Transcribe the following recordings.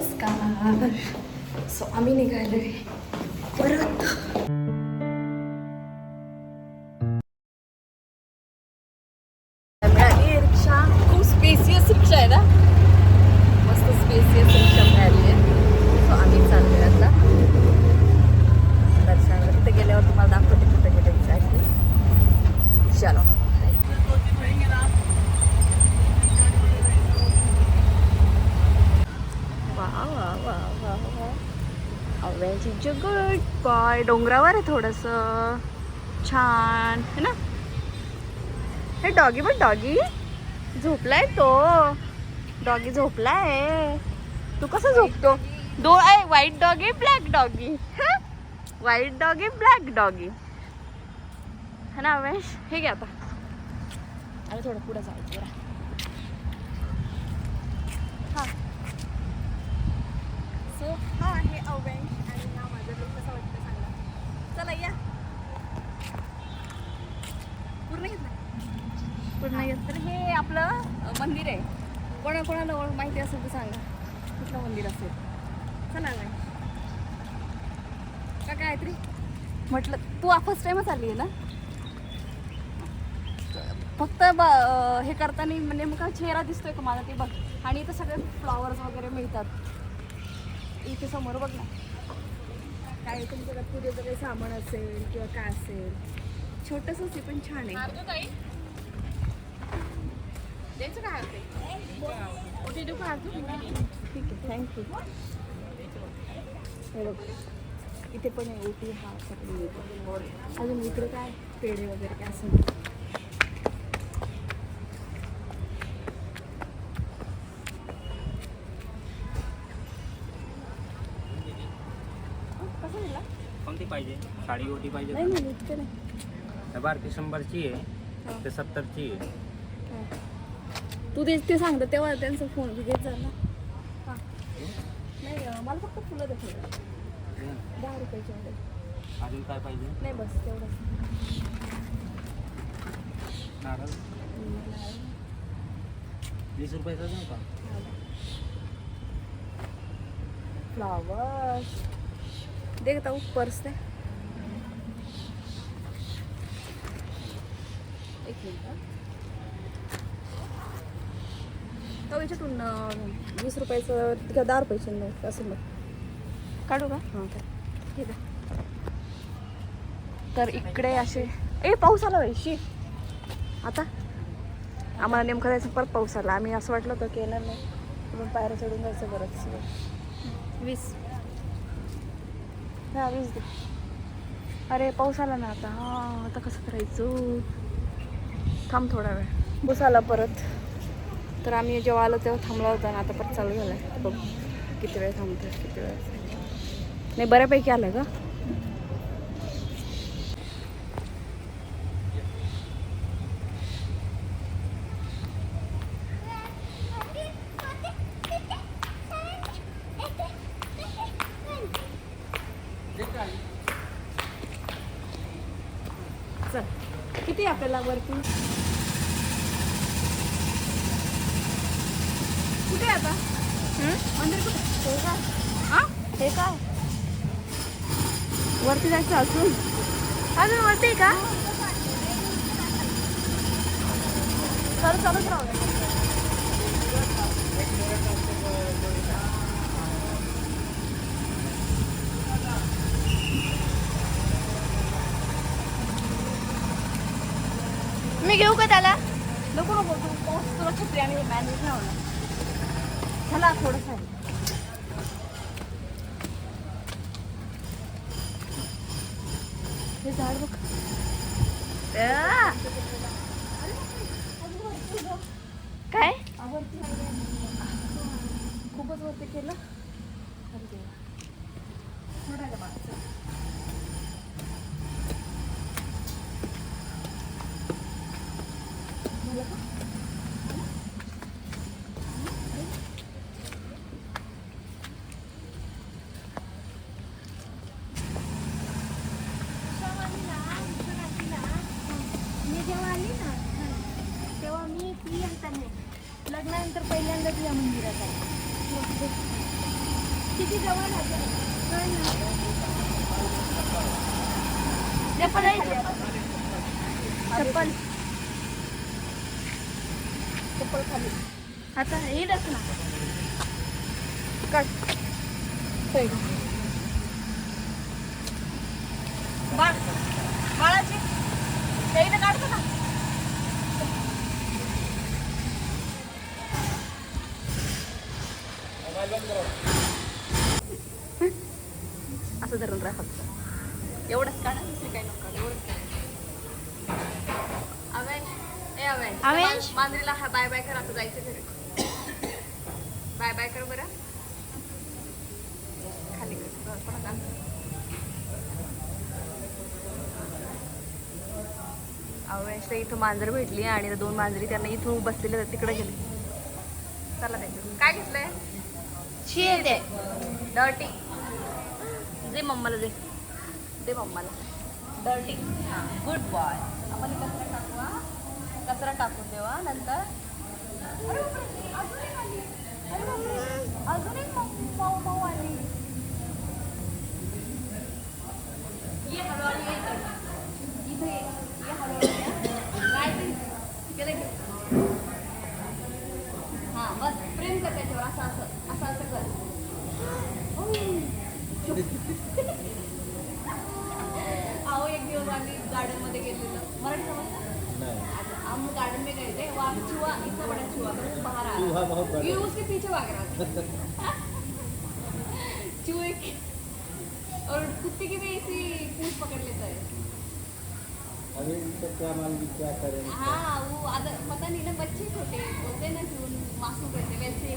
नमस्कार. सो आम्ही निघालोय. परत. डोंगरावर आहे थोडस. छान. है ना? हे डॉगी बघ डॉगी. झोपलाय तो. डॉगी झोपलाय. तू कसं झोपतो? दो आहे white doggy black doggy white doggy black doggy है ना अवेश? हे घ्या आता. अरे थोडं पुढं जायचं जरा. हा. सो हा हे अवेश आणि हा माझं लुक कसं वाटतं सांगा चला या. पूर्ण घेतलं? पूर्ण घेत तर हे आपलं मंदिर आहे. कोणा कोणाला ओळख माहिती असेल तर सांगा. कुठलं मंदिर असेल? चला ना. का काय तरी म्हटलं तू फर्स्ट टाइमच आली आहे ना? फक्त ब हे करताना म्हणजे मग चेहरा दिसतोय का मला ते बघ. आणि इथं सगळे फ्लॉवर्स वगैरे मिळतात. इथे समोर बघ ना. काय तुमच्याकडे पूजेचं काही सामान असेल किंवा काय असेल? छोटंसंच आहे पण छान आहे. द्यायचं काय ओटी देऊ का ठीक आहे थँक्यू हे बघ इथे पण आहे ओटी हा सगळं. अजून इकडे काय पेढे वगैरे काय असेल? पाहिजे साडी ओटी पाहिजे नाही नाही हे बारकी शंभरची आहे ते सत्तरची आहे. तू ते ते सांगतो तेव्हा त्यांचा फोन घेत जा ना. हां. नाही अं, मला फक्त फुलं दे थोडं. दहा रुपयाचे मध्ये अजून काय पाहिजे? नाही बस तेवढंच. नारळ. वीस रुपयाचा देऊ का? फ्लावर्स दे का पर्स दे एक मिनिट हं. तो याच्यातून वीस रुपयाचं का दहा रुपयाचं नोट असं मग. काढू का? हां ठीक आहे. तर इकडे असे ए पाऊस आला वैशी आता? आम्हाला नेमकं जायचं परत पाऊस आला. आम्ही असं वाटलं होतं की येणार नाही. म्हणून पायऱ्या चढून जायचं बरंच वीस. हा वीस दे. अरे पाऊस आला ना आता. हां आता कसं करायचं? थांब थोडा वेळ. बस आला परत. तर आम्ही जेव्हा आलो तेव्हा थांबला होता ना आता परत चालू झाला आहे बघ किती वेळ थांबतो किती वेळ. नाही बऱ्यापैकी आलं का चल आहे आपल्याला वरती. कुठे आहे आता? मंदिर कुठे? हे हा काय? वरती जायचं अजून? अजून वरती का? चालू चालूच राहू मी घेऊ का त्याला? नको नको तू पाऊस तुला छत्री आणि मॅनेज नाही होणार चला थोडंसं. हे झाड बघ! काय? खूपच वरती केलं अरे देवा. थोडं आहे मागचं. झालं का? मी जेव्हा आली ना तेव्हा मी ती अंतर लग्नानंतर पहिल्यांदा तुझ्या मंदिरात आहे. किती जवळ आहे? चप्पल चप्पल. चप्पल खाली. आता येईलच ना. कट बाळ बाळाची ते इथं काढतो ना असं धरून राहा फक्त एवढंच काढा दुसरी काही नको काढू, एवढंच काढा. अवेश मांजरीला हा बाय बाय कर आता जायचं घरी. बाय बाय कर बरं. खाली कर. परत. अवेशला इथं मांजर भेटली आणि दोन मांजरी त्यांना इथून बसलेले तिकडे गेले. चला त्याच्यात काय घेतलंय? शी दे. डर्टी दे मम्माला दे. दे मम्माला. डर्टी गुड बॉय आपण कचरा टाकून देऊ हा नंतर अजून एक मऊ- मऊ मऊ आली. चूहे और कुत्ते की भी ऐसी पूछ पकड़ लेता है। अभी इनको क्या मालूम क्या करें हाँ वो आता पता नहीं ना बच्चे छोटे बोलते हैं ना कि उन मासूम रहते वैसे ही।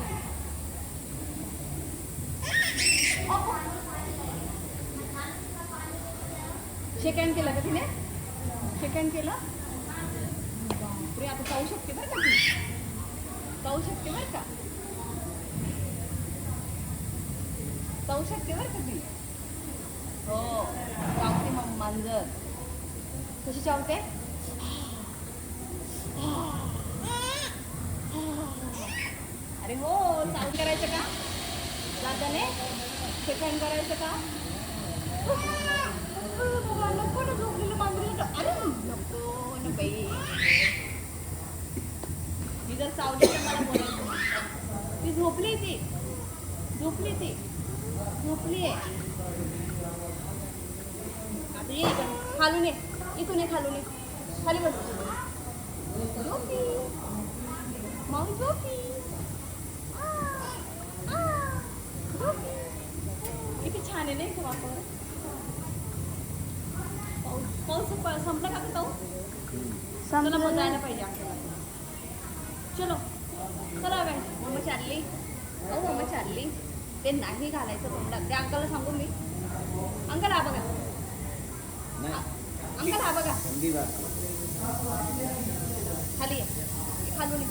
शेकँड केलं का तिने शेकँड केलं? बापरे आता जाऊ शकते बरं का? ती जाऊ शकते बरं का? जाऊ शकते बरं का हो चावते मग मांजर कशी चावते अरे हो साऊंड करायचं का जाताने सेकंड करायचं का नको ना झोपलेलं मांजरीला अरे नको ना बाई मी जर चावली तर मला बोलायचं ती झोपली ती झोपली ती झोपली आहे आता ये खालून ये. इथून ये खालून ये. खाली बस. झोपी. माऊ झोपी. किती छान आहे नाही का वातावरण? पाऊस पाऊस संपला का पाऊस? चला मग जायला पाहिजे आपल्याला. चलो. चला बाय मम्मा चालली. हो मम्मा चालली. ते नाही घालायचं तोंडात. त्या अंकलला सांगू मी. अंकल हा बघा. अंकल हा बघा. खाली. खालून ये.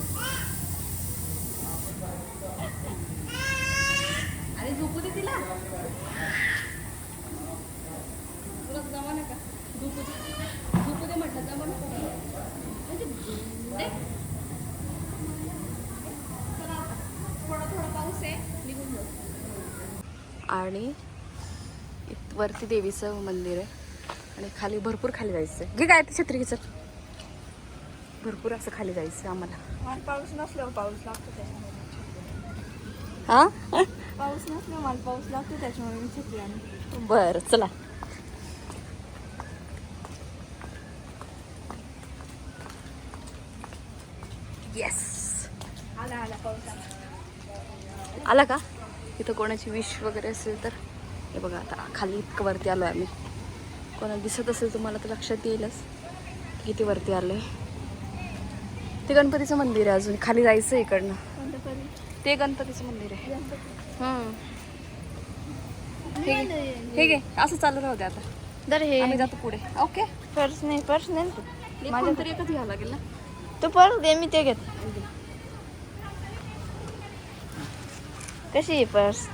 अरे झोपू दे तिला तुला जमा नका झोपू दे झोपू दे म्हटलं जमा नको म्हणजे दे. चला आता. थोडा थोडा पाऊस आहे निघून जाऊ आणि वरती देवीचं मंदिर आहे. आणि खाली भरपूर खाली जायचं आहे घे काय ते छत्री घे भरपूर असं खाली जायचं आम्हाला. पाऊस नसल्यावर पाऊस लागतो त्याच्यामुळे. हा? पाऊस नसल्यावर मला पाऊस लागतो त्याच्यामुळे मी छत्री बर चला. येस आला आला पाऊस आला. आला का? इथं कोणाची विश वगैरे असेल तर हे बघा आता खाली इतकं वरती आलो आहे आम्ही. कोणाला दिसत असेल तुम्हाला तर लक्षात येईलच किती वरती आलो आहे ते गणपतीचं मंदिर आहे अजून खाली जायचं आहे इकडनं. ते गणपतीचं मंदिर आहे. हे घे. असं चालू राहू दे आता. दर हे. आम्ही जातो पुढे. ओके पर्स नाही पर्स नाही. माझ्या तरी एकच घ्यावं लागेल ना? तू पर्स दे मी ते घेत. कशी आहे पर्स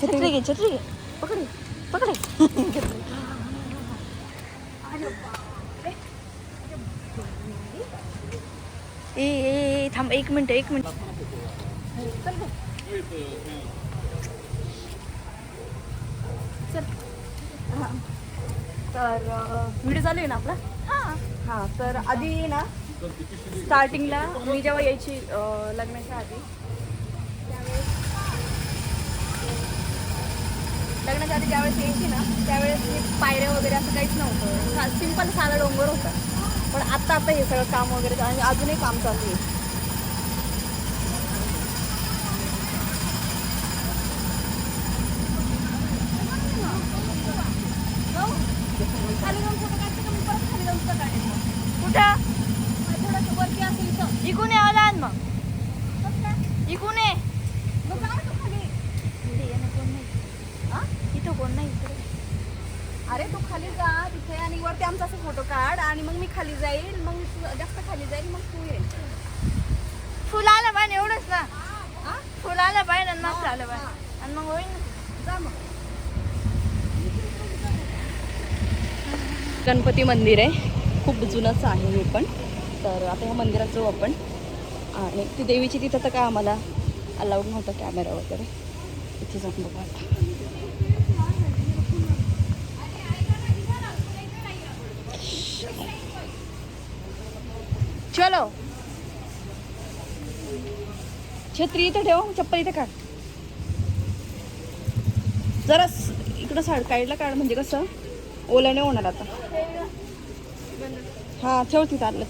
छत्री घे छत्री घे एक मिनिट एक मिनिट. हा. तर व्हिडिओ चालू आहे ना आपला? हां. हां तर आधी ना स्टार्टिंगला मी जेव्हा यायची लग्नाच्या आधी त्यावेळेस लग्नाच्या आधी ज्यावेळेस यायची ना त्यावेळेस मी पायऱ्या वगैरे असं काहीच नव्हतं. सिंपल साधा डोंगर होता. पण आता आता हे सगळं काम वगैरे. आणि अजूनही काम चालू आहे खाली जाऊन फोटो काढते का मी परत खाली जाऊन फोटो काढेन कुठं थोडंसं वरती असेल इथं इकून ये आला मग इकून ये मग जाऊ तू खाली इथे येणं कोण नाही हा? इथं कोण नाही इकडे अरे तू खाली जा तिथे आणि वरती आमचा असं फोटो काढ आणि मग मी खाली जाईल मग तू जास्त खाली जाईल मग तू ये फुल आलं पाहिजे एवढंच ना फुल आलं झालं बाय आणि मग होईल ना जा मग. गणपती मंदिर आहे. खूप जुनंच आहे हे पण. तर आता ह्या मंदिरात जाऊ आपण. आणि ती देवीची तिथं तर काय आम्हाला अलाउड नव्हता कॅमेरा वगैरे. इथे जाऊन बघू आता. चलो. छत्री इथं ठेव. चप्पल इथं काढ. जरा इकडं साड काढला काढ म्हणजे कसं? ओला नाही होणार आता. हा ठेव तिथं आलं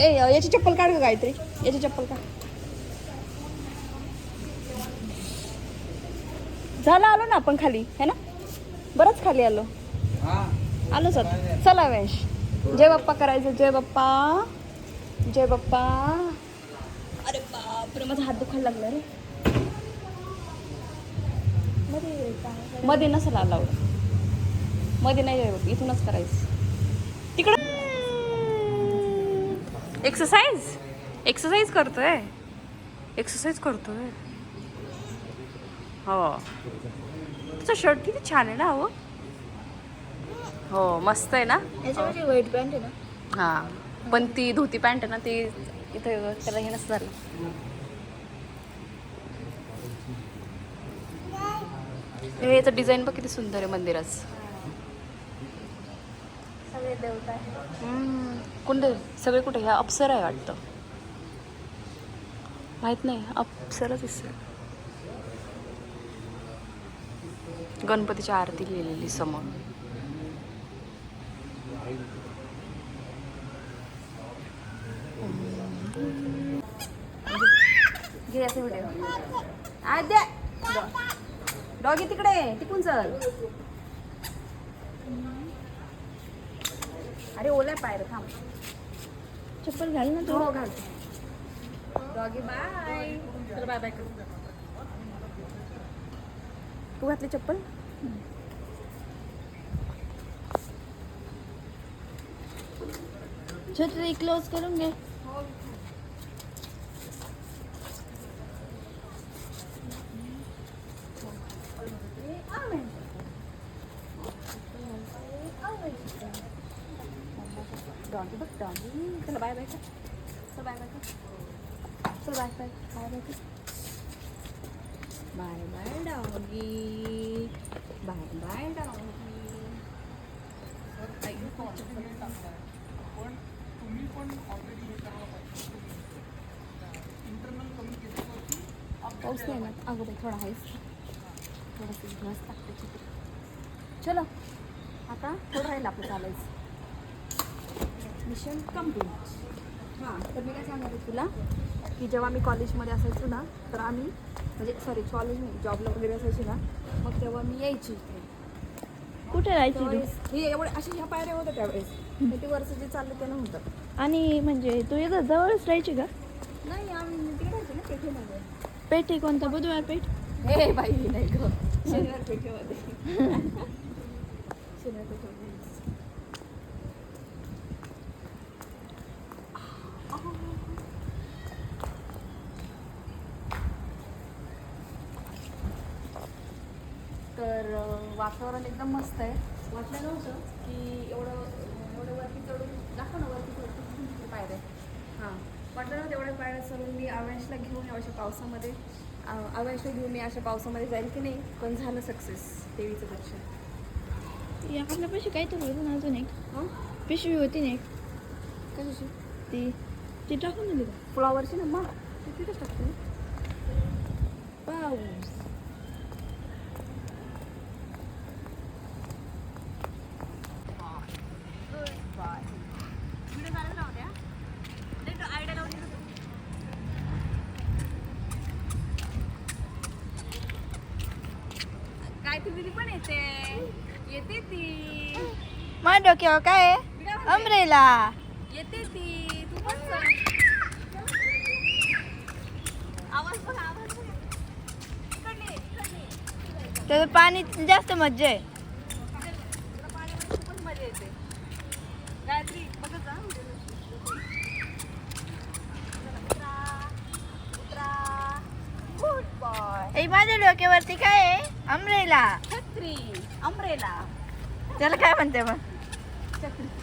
ए याची चप्पल काढ ग गायत्री. याची चप्पल काढ. झालं आलो ना आपण खाली है ना? बरंच खाली आलो. आलो सर चला वेश. जय बाप्पा करायचं जय बाप्पा. जय बाप्पा. बापरे माझा हात दुखायला लागला रे. मध्ये नसेल अलाउडमध्ये नाही बाप्पा इथूनच करायचं. तिकडं. एक्सरसाइज एक्सरसाइज करतोय. एक्सरसाइज करतोय. हो. तुझा शर्ट किती छान आहे ना हो? हो मस्त आहे ना? व्हाईट पॅन्ट आहे ना? हां. पण ती धोती पॅन्ट आहे ना ती इथं त्याला हे नसतं झालं. हे याचं डिझाईन बघ किती सुंदर आहे मंदिराचं. सगळे देवता. कोणते सगळे कुठे? ह्या अप्सरा आहे वाटतं. माहीत नाही अप्सराच दिसत गणपतीची आरती लिहिलेली समोर. घे असं व्हिडिओ आद्या. डॉगी तिकडे तिकून चल. अरे ओल्या पायर थांब. चप्पल घाल ना तू. हो घाल. डॉगी बाय चल बाय बाय तू घातली चप्पल? छत्री क्लोज करून घे. बाय बाय कर. बाय बाय कर. Bye bye. बाय बाय कर. Bye bye doggy. Bye bye doggy. पाऊस नाही ना अगं बाई थोडा आहेच थोडंसं घास टाकते चित्र चलो. आता थोडं राहील आपलं चालायचं. मिशन कंप्लीट हां तर मी काय आहे तुला की जेव्हा मी कॉलेजमध्ये असायचो ना तर आम्ही म्हणजे सॉरी कॉलेज नाही जॉबला वगैरे असायची ना मग तेव्हा मी यायची. कुठे राहायची तू? हे एवढे अशा ह्या पायऱ्या होत्या त्यावेळेस. किती वर्ष जे चाललं ते नव्हतं. आणि म्हणजे तू इथं जवळच राहायची का? नाही आम्ही तिकडे राहायचो ना पेठेमध्ये. पेठ कोणता? बुधवार पेठ? हे बाई नाही ग. शनिवार पेठेमध्ये. शनिवार पेठेमध्ये. वातावरण एकदम मस्त आहे. वाटलं नव्हतं की एवढं एवढं वरती चढून दाखव ना वरती चढून पायऱ्या हां वाटलं नव्हतं एवढ्या पायऱ्या चढून मी अवेशला घेऊन या अशा पावसामध्ये. अवेशला घेऊन मी अशा पावसामध्ये जाईल की नाही पण झालं सक्सेस देवीचं दर्शन. आपल्या पैसे काय तर होतं ना अजून एक. हां? पिशवी होती ना एक. कशाची? ती ती टाकून दिली फ्लॉवरची ना मग ती तिथेच टाकते. पाऊस काय ती दिदी पण येते येते ती डोक्यावर काय? अमरेला. येते ती. तू पण. त्याचं पाणी जास्त मज्जा आहे. तुला पाण्यामध्ये खूपच मजा येते. गायत्री बघत जा उतरा उतरा. गुड बॉय ए, माझ्या डोक्यावरती काय आहे? अमरेला. छत्री अमरेला. त्याला काय म्हणते मग? छत्री परत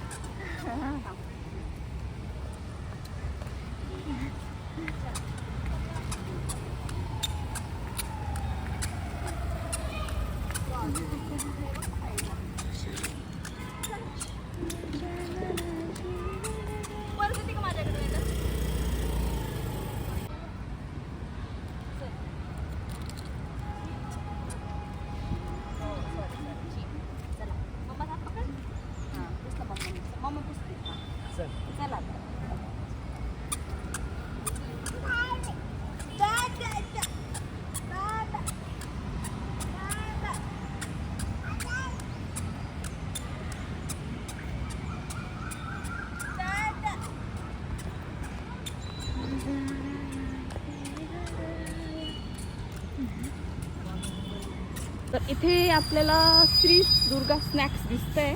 इथे आपल्याला श्री दुर्गा स्नॅक्स दिसतंय.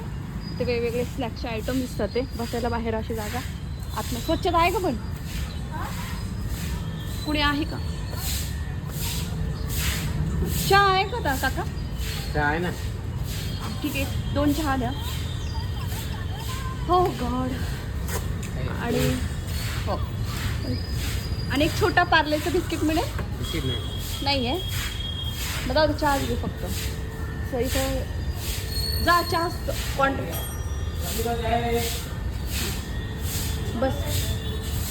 ते वेगवेगळे स्नॅक्सचे आयटम दिसतात ते. बसायला बाहेर अशी जागा. आत्म स्वच्छता आहे का पण? कुणी आहे का? चहा आहे का ता- काका? चहा आहे ना. ठीक आहे. दोन चहा द्या. हो गॉड. आणि हो. आणि एक छोटा पार्लेचं बिस्किट मिळेल? बिस्किट नाही. नाही मग बघा चहा घेऊ फक्त. सर इथं जा चहा क्वांटिटी बस.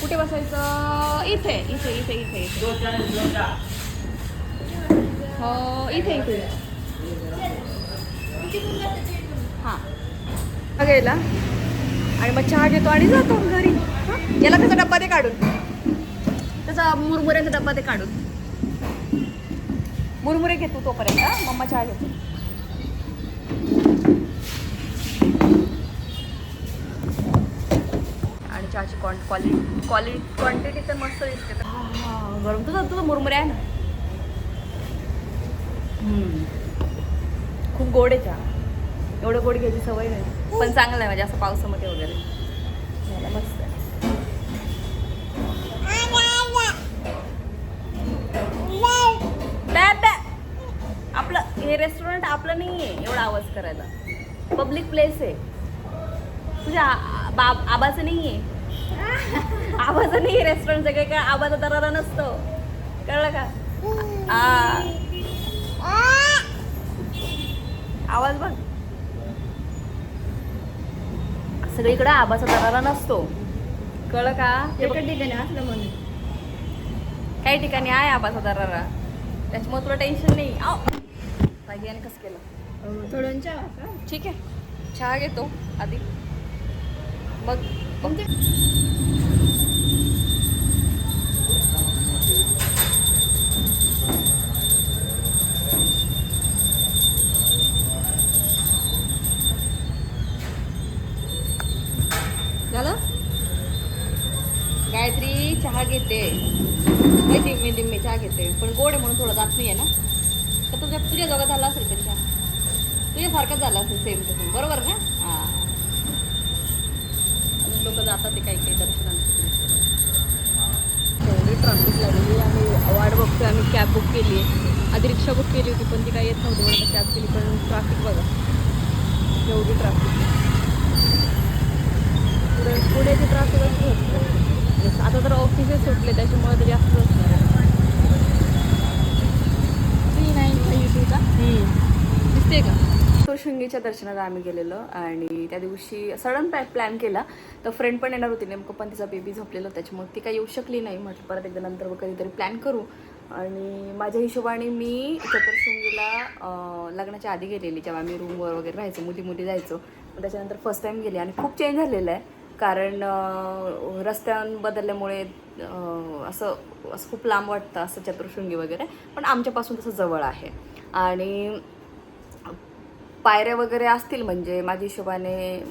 कुठे बसायचं? इथे इथे इथे इथे इथे. हो इथे इथे. हां. हा गेला आणि मग चहा घेतो आणि जातो घरी. याला कसा डब्बा दे काढून. त्याचा मुरमुऱ्याचा डब्बा दे काढून. मुरमुरे घेतो तोपर्यंत? मम्मा चहा घेतो. आणि चहाची क्वालिटी क्वालिटी क्वांटिटी तर मस्त दिसते. हा, गरम तुझं तुझं मुरमुरे आहे ना. खूप गोड आहे चहा. एवढं गोड घ्यायची सवय नाही. पण चांगलं आहे म्हणजे असं पावसामध्ये वगैरे. हे रेस्टॉरंट आपलं नाही आहे एवढा आवाज करायला. पब्लिक प्लेस आहे. तुझ्या बाब आबाचं नाही आहे आबाचं नाही आहे रेस्टॉरंट सगळे काय आबाचा दरारा नसतो. कळलं का? आ. आवाज बघ. सगळीकडे आबाचा दरारा नसतो. कळलं का? हे ठिकाणी असलं म्हणून. काही ठिकाणी आहे आबाचा दरारा. त्याच्यामुळे तुला टेन्शन नाही. आणि कसं केलं? थोडं चहा ठीक आहे. चहा घेतो आधी. बघ झालं गायत्री चहा घेते. दिम्मे दिम्मे चहा घेते. पण गोड आहे म्हणून थोडं जात नाही आहे ना? तर तुझ्या तुझ्या जोगा झाला असेल त्यांच्या चहा तुझ्यासारखंच झालं असेल सेम तसं बरोबर ना? हां. अजून लोक जातात ते काही काही दर्शनांसाठी एवढी ट्रॅफिक लागली आम्ही वाट बघतोय आम्ही कॅब बुक केली आहे. आधी रिक्षा बुक केली होती पण ती काही येत नव्हती. म्हणून कॅब केली पण ट्रॅफिक बघा. एवढी ट्रॅफिक पुढे ते ट्रॅफिक होत आता तर ऑफिसेस सुटले त्याच्यामुळे तर जास्त का? दिसते का? शृंगीच्या दर्शनाला आम्ही गेलेलो आणि त्या दिवशी सडन प्लॅ प्लॅन केला. तर फ्रेंड पण येणार होती. नेमकं पण तिचा बेबी झोपलेला त्याच्यामुळे ती काही येऊ शकली नाही. म्हटलं परत एकदा नंतर व कधीतरी प्लॅन करू. आणि माझ्या हिशोबाने मी चतुर्शृंगीला लग्नाच्या आधी गेलेली. जेव्हा आम्ही रूमवर वगैरे राहायचो. मुली मुली जायचो त्याच्यानंतर फर्स्ट टाईम गेली. आणि खूप चेंज झालेलं आहे. कारण रस्त्यां बदलल्यामुळे असं असं खूप लांब वाटतं. असं चतुर्शृंगी वगैरे. पण आमच्यापासून तसं जवळ आहे. आणि पायऱ्या वगैरे असतील म्हणजे माझ्या हिशोबाने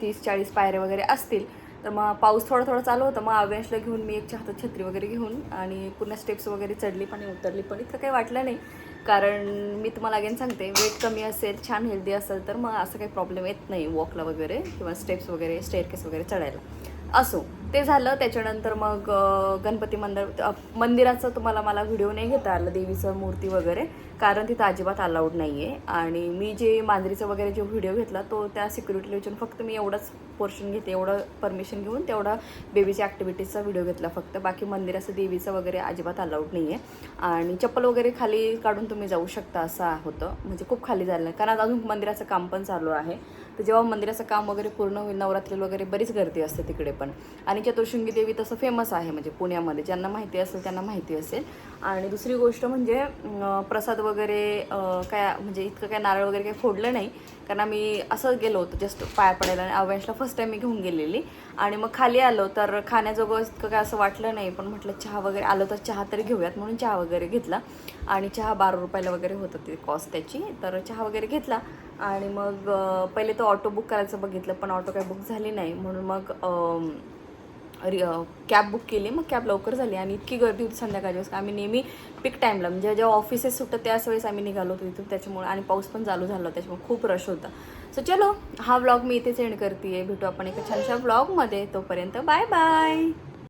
तीस चाळीस पायऱ्या वगैरे असतील तर मग पाऊस थोडा थोडा चालू होता. मग अव्यांशला घेऊन मी एक हातात छत्री वगैरे घेऊन आणि पुन्हा स्टेप्स वगैरे चढली पण उतरली पण. इतकं काही वाटलं नाही. कारण मी तुम्हाला अगेन सांगते वेट कमी असेल छान हेल्दी असेल तर मग असं काही प्रॉब्लेम येत नाही वॉकला वगैरे किंवा स्टेप्स वगैरे स्टेअरकेस वगैरे चढायला. असो. ते झालं त्याच्यानंतर मग गणपती मंदिर मंदिराचं तुम्हाला मला व्हिडिओ नाही घेता आलं देवीचं मूर्ती वगैरे कारण तिथं अजिबात अलाउड नाही आहे आणि मी जे मांजरीचं वगैरे जो व्हिडिओ घेतला तो त्या सिक्युरिटीला विचारून फक्त मी एवढंच पोर्शन घेते एवढं परमिशन घेऊन तेवढा बेबीच्या ॲक्टिव्हिटीजचा व्हिडिओ घेतला फक्त. बाकी मंदिराचं देवीचं वगैरे अजिबात अलाउड नाही आहे आणि चप्पल वगैरे खाली काढून तुम्ही जाऊ शकता असं होतं. म्हणजे खूप खाली झालं कारण अजून मंदिराचं काम पण चालू आहे. तर जेव्हा मंदिराचं काम वगैरे पूर्ण होईल नवरात्री वगैरे बरीच गर्दी असते तिकडे पण. आणि चतुर्शृंगी देवी तसं फेमस आहे म्हणजे पुण्यामध्ये. ज्यांना माहिती असेल त्यांना माहिती असेल. आणि दुसरी गोष्ट म्हणजे प्रसाद वगैरे काय म्हणजे इतकं काय नारळ वगैरे काही फोडलं नाही. कारण आम्ही असं गेलो होतो जस्ट पाया पडायला आणि अव्यांशला फर्स्ट टाईम मी घेऊन गेलेली. आणि मग खाली आलो तर खाण्याजोगं इतकं काय असं वाटलं नाही. पण म्हटलं चहा वगैरे आलो तर चहा तरी घेऊयात म्हणून चहा वगैरे घेतला. आणि चहा बारा रुपयाला वगैरे होतं ते कॉस्ट त्याची. तर चहा वगैरे घेतला. आणि मग पहिले तो ऑटो बुक करायचं बघितलं पण ऑटो काय बुक झाली नाही. म्हणून मग रि कॅब बुक केली. मग कॅब लवकर झाली. आणि इतकी गर्दी होती संध्याकाळच्या वेळेस. आम्ही नेहमी पिक टाईमला म्हणजे जेव्हा ऑफिसेस सुटतं त्याच वेळेस आम्ही निघालो होतो तिथून. त्याच्यामुळे आणि पाऊस पण चालू झाला त्याच्यामुळे खूप रश होता. सो चलो हा व्लॉग मी इथेच एंड करते भेटू आपण एका छानशा व्लॉगमध्ये तोपर्यंत बाय बाय